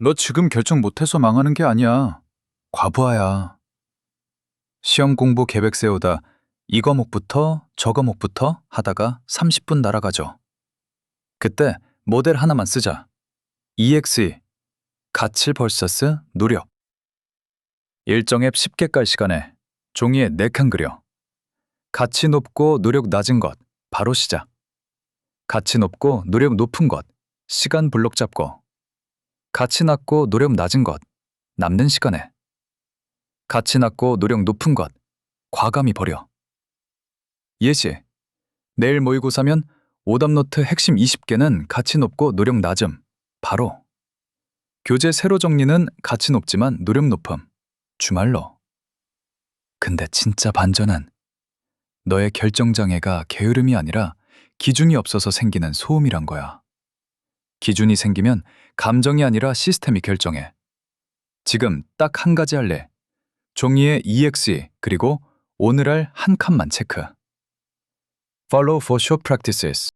너 지금 결정 못해서 망하는 게 아니야. 과부하야. 시험 공부 계획 세우다 이 과목부터 저 과목부터 하다가 30분 날아가죠. 그때 모델 하나만 쓰자. EXE 가칠 vs 노력. 일정앱 쉽게 깔 시간에 종이에 4칸 그려. 가치 높고 노력 낮은 것 바로 시작. 가치 높고 노력 높은 것 시간 블록 잡고. 가치 낮고 노력 낮은 것 남는 시간에. 가치 낮고 노력 높은 것 과감히 버려. 예시. 내일 모의고사면 오답노트 핵심 20개는 가치 높고 노력 낮음. 바로. 교재 세로 정리는 가치 높지만 노력 높음. 주말로. 근데 진짜 반전은 너의 결정장애가 게으름이 아니라 기준이 없어서 생기는 소음이란 거야. 기준이 생기면 감정이 아니라 시스템이 결정해. 지금 딱 한 가지 할래. 종이에 EXE 그리고 오늘 할 한 칸만 체크. Follow for short practices.